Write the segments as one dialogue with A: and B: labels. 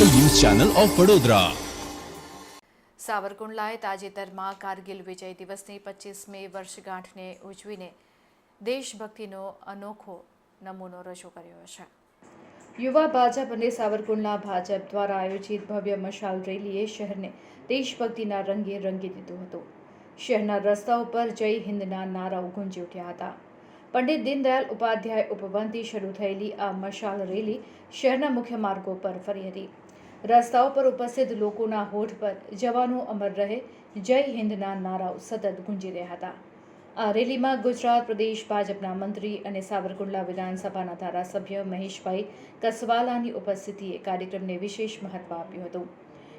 A: Channel of Vadodara.
B: સાવરકુંડલાએ તાજેતરમાં કારગિલ વિજય દિવસની પચીસમી વર્ષગાંઠને ઉજવીને દેશભક્તિનો અનોખો નમૂનો રજૂ કર્યો છે. યુવા ભાજપ અને સાવરકુંડલા ભાજપ દ્વારા આયોજિત ભવ્ય મશાલ રેલીએ શહેરને દેશભક્તિના રંગે રંગી દીધું હતું. શહેરના રસ્તાઓ પર જય હિન્દના નારાઓ ગુંજી ઉઠ્યા હતા. પંડિત દીનદયાલ ઉપાધ્યાય ઉપવનથી શરૂ થયેલી આ મશાલ રેલી શહેરના મુખ્ય માર્ગો પર ફરી હતી. રસ્તાઓ પર ઉપસ્થિત લોકોના હોઠ પર જવાનો અમર રહે. જય હિન્દના નારાઓ સતત ગુંજી રહ્યા હતા. આ રેલીમાં ગુજરાત પ્રદેશ ભાજપના મંત્રી અને સાવરકુંડલા વિધાનસભાના ધારાસભ્ય મહેશભાઈ કસવાલાની ઉપસ્થિતિએ કાર્યક્રમને વિશેષ મહત્વ આપ્યું હતું.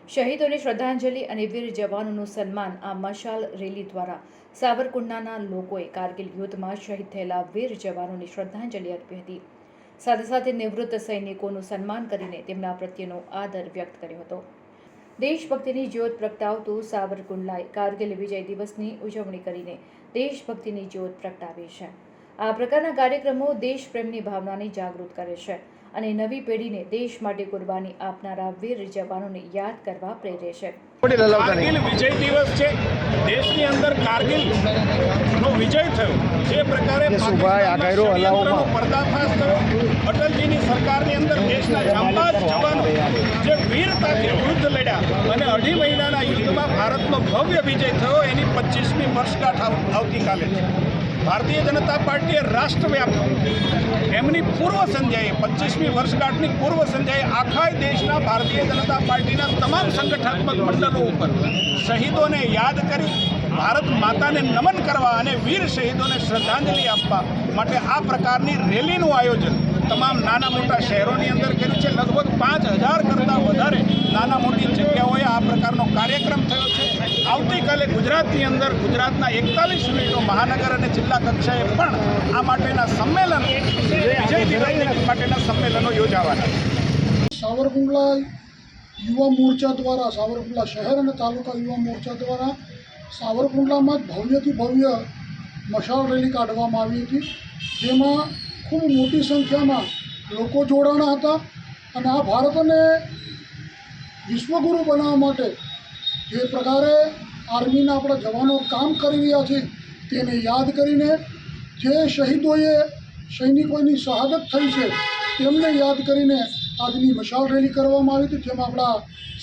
B: શહીદોને શ્રદ્ધાંજલિ અને વીર જવાનોનું સન્માન આ મશાલ રેલી દ્વારા સાવરકુંડલાના લોકોએ કારગિલ યુદ્ધમાં શહીદ થયેલા વીર જવાનોને શ્રદ્ધાંજલિ અર્પી હતી. સાથે સાથે નિવૃત્ત સૈનિકોનું સન્માન કરીને તેમના પ્રત્યેનો આદર વ્યક્ત કર્યો હતો. દેશભક્તિની જ્યોત પ્રગટાવતું સાવરકુંડલાએ કારગિલ વિજય દિવસની ઉજવણી કરીને દેશભક્તિની જ્યોત પ્રગટાવી છે. આ પ્રકારના કાર્યક્રમો દેશપ્રેમની ભાવનાને જાગૃત કરે છે. અને નવી પેઢીને દેશ માટે કુરબાની આપનારા વીર જવાનોને યાદ કરવા પ્રેરે છે.
C: કારગિલ વિજય દિવસ છે. દેશની અંદર કારગિલ નો વિજય થયો. જે પ્રકારે. પર્દાફાશ થયો. અટલજીની સરકારની અંદર દેશના જાંબાજ જવાનો જે વીરતાથી યુદ્ધ લડ્યા અને અઢી મહિનાના યુદ્ધમાં ભારતનો ભવ્ય વિજય થયો એની પચીસમી વર્ષગાંઠ આવ- આવતીકાલે છે. ભારતીય જનતા પાર્ટીએ રાષ્ટ્રવ્યાપી એમની પૂર્વ સંધ્યાએ, પચીસમી વર્ષગાંઠની પૂર્વ સંધ્યાએ આખા દેશના ભારતીય જનતા પાર્ટીના તમામ સંગઠનાત્મક મંડળો ઉપર શહીદોને યાદ કરી, ભારત માતાને નમન કરવા અને વીર શહીદોને શ્રદ્ધાંજલિ આપવા માટે આ પ્રકારની રેલીનું આયોજન તમામ નાના મોટા શહેરોની અંદર કર્યું છે. લગભગ પાંચ હજાર કરતાં વધારે નાના મોટી જગ્યાઓએ આ પ્રકારનો કાર્યક્રમ થયો છે આવતીકાલે ગુજરાતની અંદર ગુજરાતના એકતાલીસ યુનિટો મહાનગર અને જિલ્લા કક્ષાએ પણ આ માટેના સંમેલન વિજય દિવસ માટેના સંમેલનો યોજાવાના
D: સાવરકુંડલા યુવા મોરચા દ્વારા, સાવરકુંડલા શહેર અને તાલુકા યુવા મોરચા દ્વારા સાવરકુંડલામાં ભવ્યથી ભવ્ય મશાલ રેલી કાઢવામાં આવી હતી. જેમાં ખૂબ મોટી સંખ્યામાં લોકો જોડાણા હતા અને આ ભારતને વિશ્વગુરુ બનાવવા માટે જે પ્રકારે આર્મીના આપણા જવાનો કામ કરી રહ્યા છે તેને યાદ કરીને જે શહીદોએ સૈનિકોની શહાદત થઈ છે તેમને યાદ કરીને આજની મશાલ રેલી કરવામાં આવી હતી, જેમાં આપણા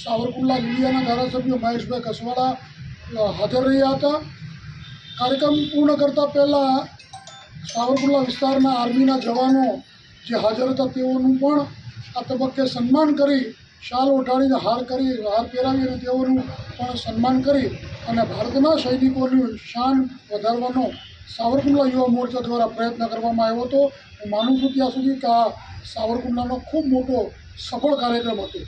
D: સાવરકુંડલા લીલિયાના ધારાસભ્ય મહેશભાઈ કસવાડા હાજર રહ્યા હતા. કાર્યક્રમ પૂર્ણ કરતાં પહેલાં સાવરકુંડલા વિસ્તારના આર્મીના જવાનો જે હાજર હતા તેઓનું પણ આ તબક્કે સન્માન કરી શાલ ઉઠાડીને હાર કરી, હાર પહેરાવીને તેઓનું પણ સન્માન કરી અને ભારતના સૈનિકોની શાન વધારવાનો સાવરકુંડલા યુવા મોરચા દ્વારા પ્રયત્ન કરવામાં આવ્યો હતો. હું માનું છું ત્યાં સુધી કે આ સાવરકુંડલાનો ખૂબ મોટો સફળ કાર્યક્રમ હતો.